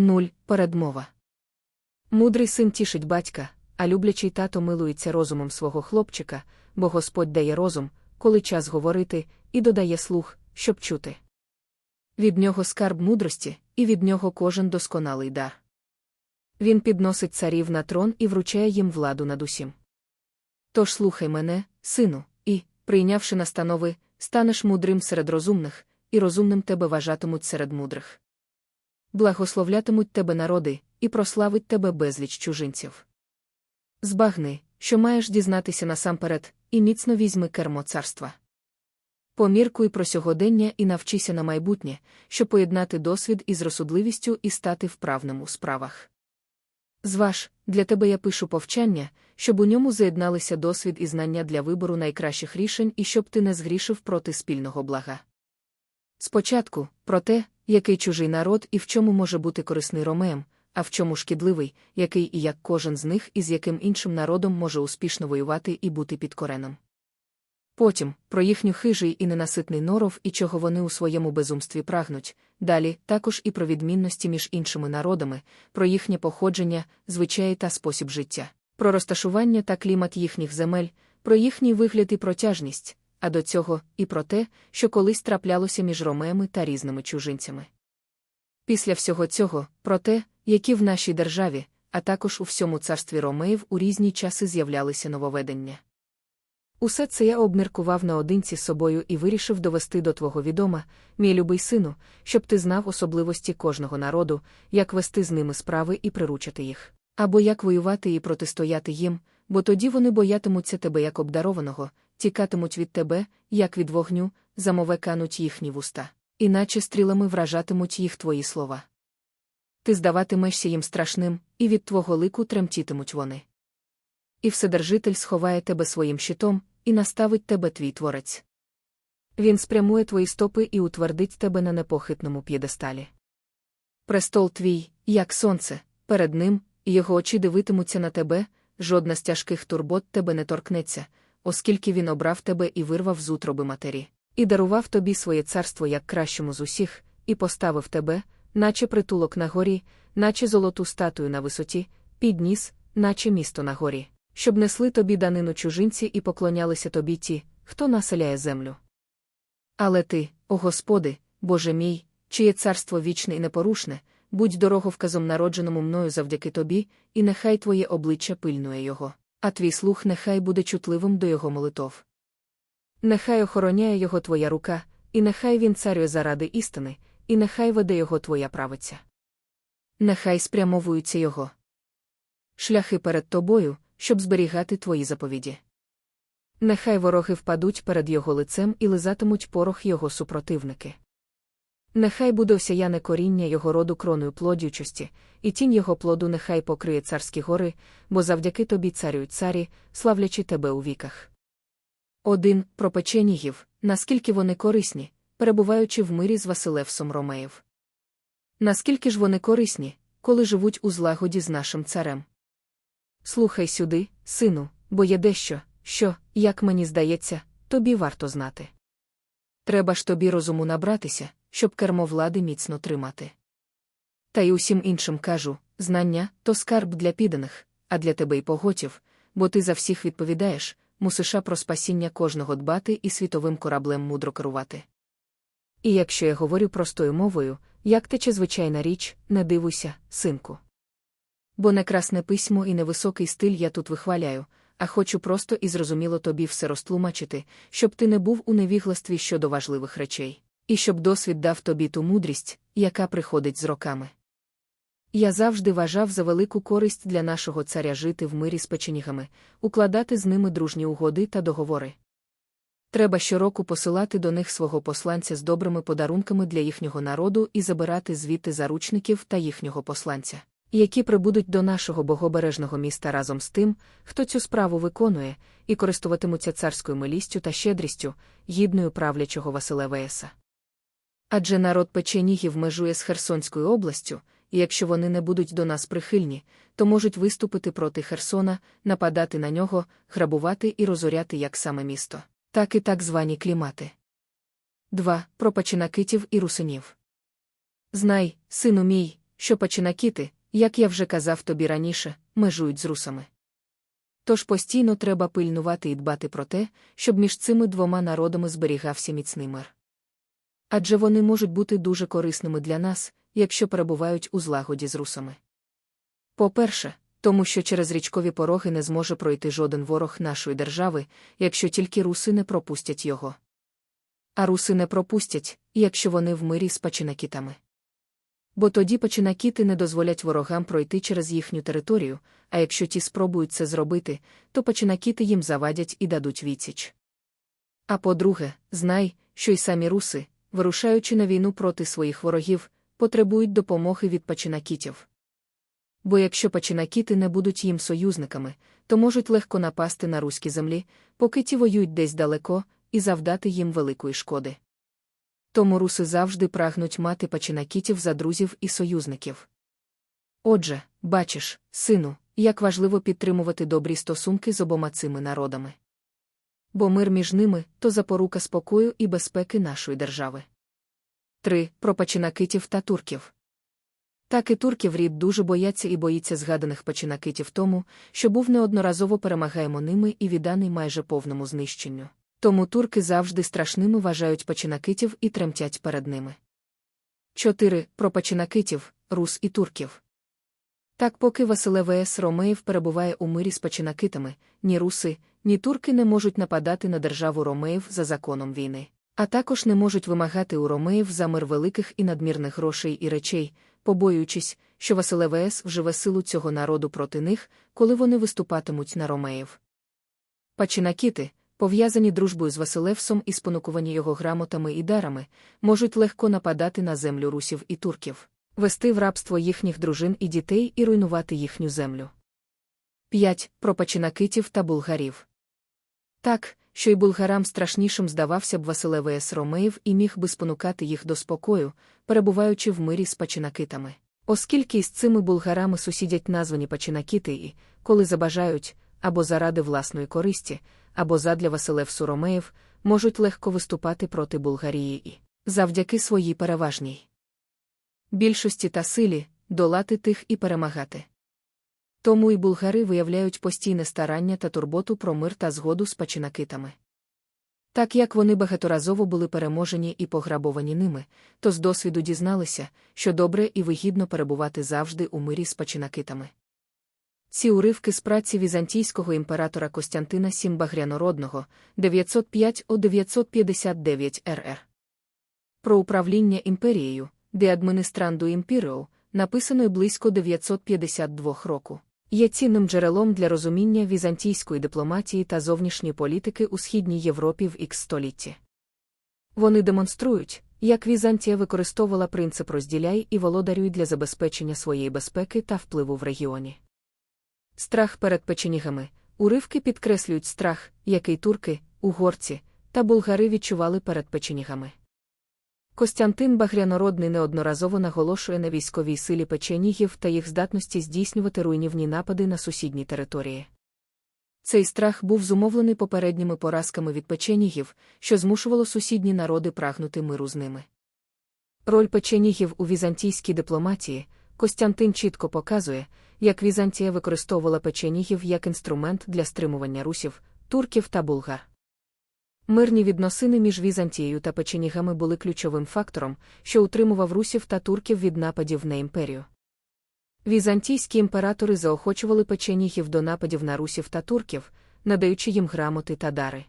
Нуль передмова. Мудрий син тішить батька, а люблячий тато милується розумом свого хлопчика, бо Господь дає розум, коли час говорити, і додає слух, щоб чути. Від нього скарб мудрості, і від нього кожен досконалий дар. Він підносить царів на трон і вручає їм владу над усім. Тож слухай мене, сину, і, прийнявши настанови, станеш мудрим серед розумних, і розумним тебе вважатимуть серед мудрих. Благословлятимуть тебе народи, і прославить тебе безліч чужинців. Збагни, що маєш дізнатися насамперед, і міцно візьми кермо царства. Поміркуй про сьогодення і навчися на майбутнє, щоб поєднати досвід із розсудливістю і стати вправним у справах. Зваж, для тебе я пишу повчання, щоб у ньому заєдналися досвід і знання для вибору найкращих рішень і щоб ти не згрішив проти спільного блага. Спочатку, про те, який чужий народ і в чому може бути корисний ромеєм, а в чому шкідливий, який і як кожен з них і з яким іншим народом може успішно воювати і бути підкореним. Потім про їхню хижий і ненаситний норов і чого вони у своєму безумстві прагнуть, далі також і про відмінності між іншими народами, про їхнє походження, звичаї та спосіб життя, про розташування та клімат їхніх земель, про їхній вигляд і протяжність, а до цього і про те, що колись траплялося між ромеями та різними чужинцями. Після всього цього, про те, які в нашій державі, а також у всьому царстві ромеїв у різні часи з'являлися нововведення. Усе це я обміркував наодинці з собою і вирішив довести до твого відома, мій любий сину, щоб ти знав особливості кожного народу, як вести з ними справи і приручити їх, або як воювати і протистояти їм, бо тоді вони боятимуться тебе як обдарованого, тікатимуть від тебе, як від вогню, замове кануть їхні вуста, іначе стрілами вражатимуть їх твої слова. Ти здаватимешся їм страшним, і від твого лику тремтітимуть вони. І Вседержитель сховає тебе своїм щитом, і наставить тебе твій творець. Він спрямує твої стопи і утвердить тебе на непохитному п'єдесталі. Престол твій, як сонце, перед ним, його очі дивитимуться на тебе, жодна з тяжких турбот тебе не торкнеться, оскільки він обрав тебе і вирвав з утроби матері, і дарував тобі своє царство як кращому з усіх, і поставив тебе, наче притулок на горі, наче золоту статую на висоті, підніс, наче місто на горі щоб несли тобі данину чужинці і поклонялися тобі ті, хто населяє землю. Але ти, о Господи, Боже мій, чиє царство вічне і непорушне, будь дороговказом народженому мною завдяки тобі, і нехай твоє обличчя пильнує його, а твій слух нехай буде чутливим до його молитов. Нехай охороняє його твоя рука, і нехай він царює заради істини, і нехай веде його твоя правиця. Нехай спрямовуються його. Шляхи перед тобою, щоб зберігати твої заповіді. Нехай вороги впадуть перед його лицем і лизатимуть порох його супротивники. Нехай буде осяяне коріння його роду кроною плодючості, і тінь його плоду нехай покриє царські гори, бо завдяки тобі царю царі, славлячи тебе у віках. Один про печенігів, наскільки вони корисні, перебуваючи в мирі з Василевсом Ромеєв. Наскільки ж вони корисні, коли живуть у злагоді з нашим царем? Слухай сюди, сину, бо є дещо, що, як мені здається, тобі варто знати. Треба ж тобі розуму набратися, щоб кермо влади міцно тримати. Та й усім іншим кажу знання то скарб для підданих, а для тебе й поготів, бо ти за всіх відповідаєш, мусиша про спасіння кожного дбати і світовим кораблем мудро керувати. І якщо я говорю простою мовою, як тече звичайна річ, не дивуйся, синку бо не красне письмо і невисокий стиль я тут вихваляю, а хочу просто і зрозуміло тобі все розтлумачити, щоб ти не був у невігластві щодо важливих речей, і щоб досвід дав тобі ту мудрість, яка приходить з роками. Я завжди вважав за велику користь для нашого царя жити в мирі з печенігами, укладати з ними дружні угоди та договори. Треба щороку посилати до них свого посланця з добрими подарунками для їхнього народу і забирати звідти заручників та їхнього посланця які прибудуть до нашого богобережного міста разом з тим, хто цю справу виконує, і користуватимуться царською милістю та щедрістю, гідною правлячого Василе Веса. Адже народ печенігів межує з Херсонською областю, і якщо вони не будуть до нас прихильні, то можуть виступити проти Херсона, нападати на нього, грабувати і розоряти як саме місто, так і так звані клімати. 2. Про печенакитів і русинів. Знай, сину мій, що печенакіти, як я вже казав тобі раніше, межують з русами. Тож постійно треба пильнувати і дбати про те, щоб між цими двома народами зберігався міцний мир. Адже вони можуть бути дуже корисними для нас, якщо перебувають у злагоді з русами. По-перше, тому що через річкові пороги не зможе пройти жоден ворог нашої держави, якщо тільки руси не пропустять його. А руси не пропустять, якщо вони в мирі з пачинакітами. Бо тоді пачинакіти не дозволять ворогам пройти через їхню територію, а якщо ті спробують це зробити, то пачинакіти їм завадять і дадуть відсіч. А по-друге, знай, що й самі руси, вирушаючи на війну проти своїх ворогів, потребують допомоги від пачинакітів. Бо якщо пачинакіти не будуть їм союзниками, то можуть легко напасти на руські землі, поки ті воюють десь далеко, і завдати їм великої шкоди. Тому руси завжди прагнуть мати пачинакітів за друзів і союзників. Отже, бачиш, сину, як важливо підтримувати добрі стосунки з обома цими народами. Бо мир між ними то запорука спокою і безпеки нашої держави. 3. Про пачинакитів та турків. Так і турків рід дуже бояться і боїться згаданих пачинакитів тому, що був неодноразово перемагаємо ними і відданий майже повному знищенню. Тому турки завжди страшними вважають пачинакитів і тремтять перед ними. 4. Про пачинакитів, рус і турків. Так, поки Василе В.С. Ромеїв перебуває у мирі з пачинакитами, ні руси, ні турки не можуть нападати на державу Ромеїв за законом війни, а також не можуть вимагати у Ромеїв за мир великих і надмірних грошей і речей, побоюючись, що Василе В.С. вживе силу цього народу проти них, коли вони виступатимуть на Ромеїв. Пачинакіти, пов'язані дружбою з Василевсом і спонукувані його грамотами і дарами, можуть легко нападати на землю русів і турків, вести в рабство їхніх дружин і дітей і руйнувати їхню землю. 5. Про пачинакитів та булгарів. Так, що й булгарам страшнішим здавався б Василе В.С. Ромеїв і міг би спонукати їх до спокою, перебуваючи в мирі з пачинакитами. Оскільки із цими булгарами сусідять названі пачинакіти і, коли забажають, або заради власної користі, або задля Василевсу Ромеїв, можуть легко виступати проти Булгарії і, завдяки своїй переважній більшості та силі, долати тих і перемагати. Тому і булгари виявляють постійне старання та турботу про мир та згоду з пачинакитами. Так як вони багаторазово були переможені і пограбовані ними, то з досвіду дізналися, що добре і вигідно перебувати завжди у мирі з пачинакитами. Ці уривки з праці візантійського імператора Костянтина Сімбагрянородного 905 о 959 РР. Про управління імперією, де адміністранду імпіріо, написаної близько 952 року, є цінним джерелом для розуміння візантійської дипломатії та зовнішньої політики у Східній Європі в ікс столітті. Вони демонструють, як Візантія використовувала принцип розділяй і володарюй для забезпечення своєї безпеки та впливу в регіоні. Страх перед печенігами. Уривки підкреслюють страх, який турки, угорці та булгари відчували перед печенігами. Костянтин Багрянородний неодноразово наголошує на військовій силі печенігів та їх здатності здійснювати руйнівні напади на сусідні території. Цей страх був зумовлений попередніми поразками від печенігів, що змушувало сусідні народи прагнути миру з ними. Роль печенігів у візантійській дипломатії Костянтин чітко показує, як Візантія використовувала печенігів як інструмент для стримування русів, турків та булгар. Мирні відносини між Візантією та печенігами були ключовим фактором, що утримував русів та турків від нападів на імперію. Візантійські імператори заохочували печенігів до нападів на русів та турків, надаючи їм грамоти та дари.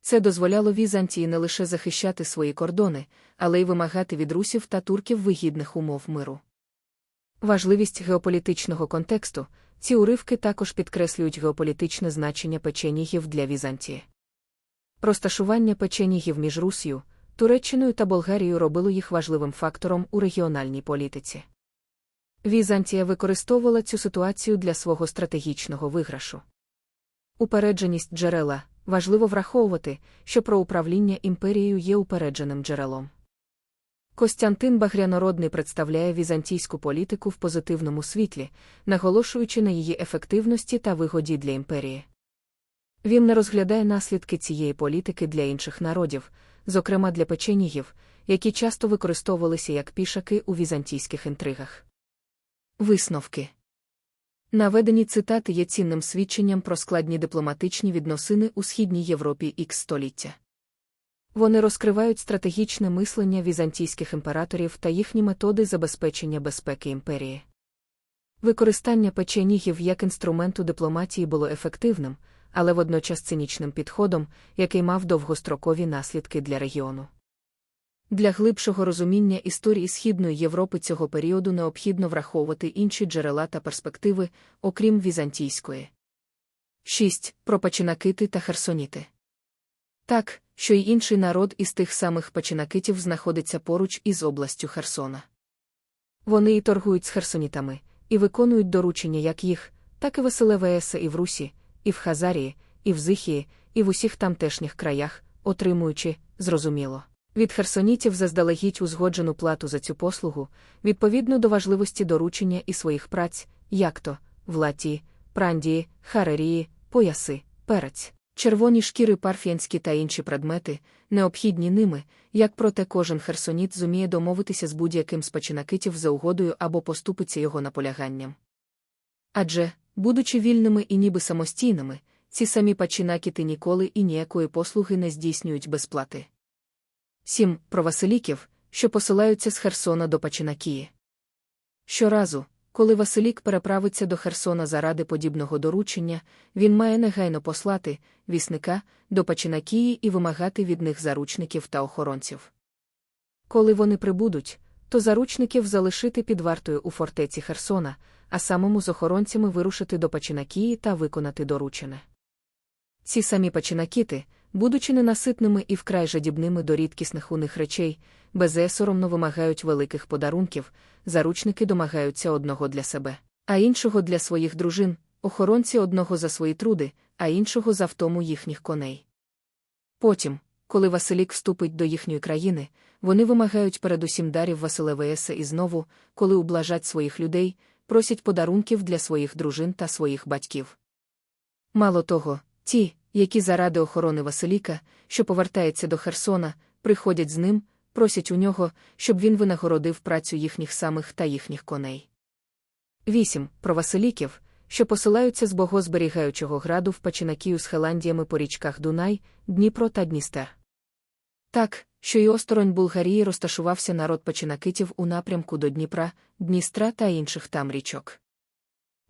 Це дозволяло Візантії не лише захищати свої кордони, але й вимагати від русів та турків вигідних умов миру. Важливість геополітичного контексту ці уривки також підкреслюють геополітичне значення печенігів для Візантії. Розташування печенігів між Русію, Туреччиною та Болгарією робило їх важливим фактором у регіональній політиці. Візантія використовувала цю ситуацію для свого стратегічного виграшу. Упередженість джерела важливо враховувати, що про управління імперією є упередженим джерелом. Костянтин Багрянородний представляє візантійську політику в позитивному світлі, наголошуючи на її ефективності та вигоді для імперії. Він не розглядає наслідки цієї політики для інших народів, зокрема для печенігів, які часто використовувалися як пішаки у візантійських інтригах. Висновки Наведені цитати є цінним свідченням про складні дипломатичні відносини у Східній Європі ікс століття. Вони розкривають стратегічне мислення візантійських імператорів та їхні методи забезпечення безпеки імперії. Використання печенігів як інструменту дипломатії було ефективним, але водночас цинічним підходом, який мав довгострокові наслідки для регіону. Для глибшого розуміння історії Східної Європи цього періоду необхідно враховувати інші джерела та перспективи, окрім візантійської. 6. Про пачинакити та херсоніти. Так, що й інший народ із тих самих пачинакитів знаходиться поруч із областю Херсона. Вони і торгують з херсонітами, і виконують доручення як їх, так і Василевееса і в Русі, і в Хазарії, і в Зихії, і в усіх тамтешніх краях, отримуючи, зрозуміло. Від херсонітів заздалегідь узгоджену плату за цю послугу, відповідно до важливості доручення і своїх праць, як то Влатії, Прандії, Харерії, пояси, перець, червоні шкіри парфіянські та інші предмети, необхідні ними, як проте кожен херсоніт зуміє домовитися з будь-яким з пачинакитів за угодою або поступиться його наполяганням. Адже, будучи вільними і ніби самостійними, ці самі пачинакіти ніколи і ніякої послуги не здійснюють без плати. 7. Про Василіків, що посилаються з Херсона до Пачинакії. Щоразу, коли Василік переправиться до Херсона заради подібного доручення, він має негайно послати вісника до Пачинакії і вимагати від них заручників та охоронців. Коли вони прибудуть, то заручників залишити під вартою у фортеці Херсона, а самому з охоронцями вирушити до Пачинакії та виконати доручене. Ці самі пачинакіти, будучи ненаситними і вкрай жадібними до рідкісних у них речей, безесоромно вимагають великих подарунків, заручники домагаються одного для себе, а іншого для своїх дружин, охоронці одного за свої труди, а іншого за втому їхніх коней. Потім, коли Василік вступить до їхньої країни, вони вимагають передусім дарів Василевееса і знову, коли ублажать своїх людей, просять подарунків для своїх дружин та своїх батьків. Мало того, ті, які заради охорони Василіка, що повертається до Херсона, приходять з ним, просять у нього, щоб він винагородив працю їхніх самих та їхніх коней. 8. Про Василіків, що посилаються з богозберігаючого граду в Пачинакію з Хеландіями по річках Дунай, Дніпро та Дністер. Так, що й осторонь Булгарії розташувався народ Пачинакитів у напрямку до Дніпра, Дністра та інших там річок.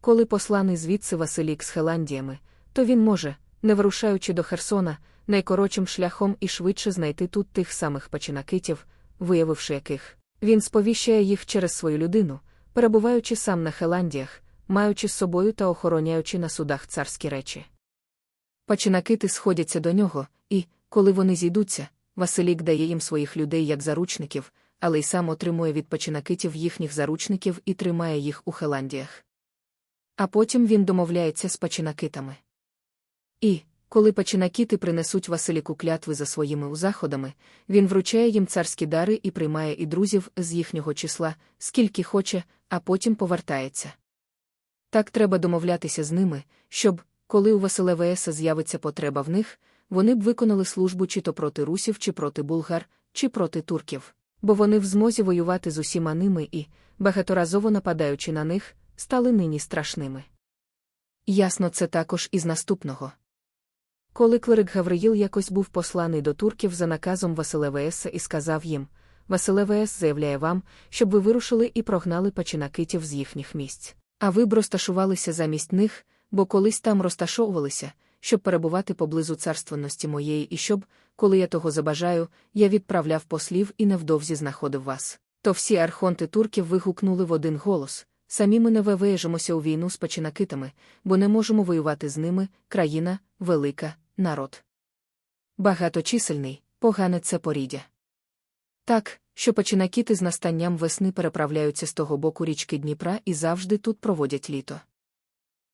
Коли посланий звідси Василік з Хеландіями, то він може, не вирушаючи до Херсона, найкоротшим шляхом і швидше знайти тут тих самих пачинакитів, виявивши яких. Він сповіщає їх через свою людину, перебуваючи сам на Хеландіях, маючи з собою та охороняючи на судах царські речі. Пачинакити сходяться до нього, і, коли вони зійдуться, Василік дає їм своїх людей як заручників, але й сам отримує від пачинакитів їхніх заручників і тримає їх у Хеландіях. А потім він домовляється з пачинакитами. І, коли пачинакіти принесуть Василіку клятви за своїми заходами, він вручає їм царські дари і приймає і друзів з їхнього числа, скільки хоче, а потім повертається. Так треба домовлятися з ними, щоб, коли у Василевееса з'явиться потреба в них, вони б виконали службу чи то проти русів, чи проти булгар, чи проти турків, бо вони в змозі воювати з усіма ними і, багаторазово нападаючи на них, стали нині страшними. Ясно, це також із наступного. Коли клерик Гавриїл якось був посланий до турків за наказом Василевееса і сказав їм Василевеес заявляє вам, щоб ви вирушили і прогнали пачинакитів з їхніх місць. А ви б розташувалися замість них, бо колись там розташовувалися, щоб перебувати поблизу царственності моєї, і щоб, коли я того забажаю, я відправляв послів і невдовзі знаходив вас. То всі архонти турків вигукнули в один голос самі ми не вивежемося у війну з пачинакитами, бо не можемо воювати з ними, країна, велика, народ. Багаточисельний, погане це поріддя. Так, що починакіти з настанням весни переправляються з того боку річки Дніпра і завжди тут проводять літо.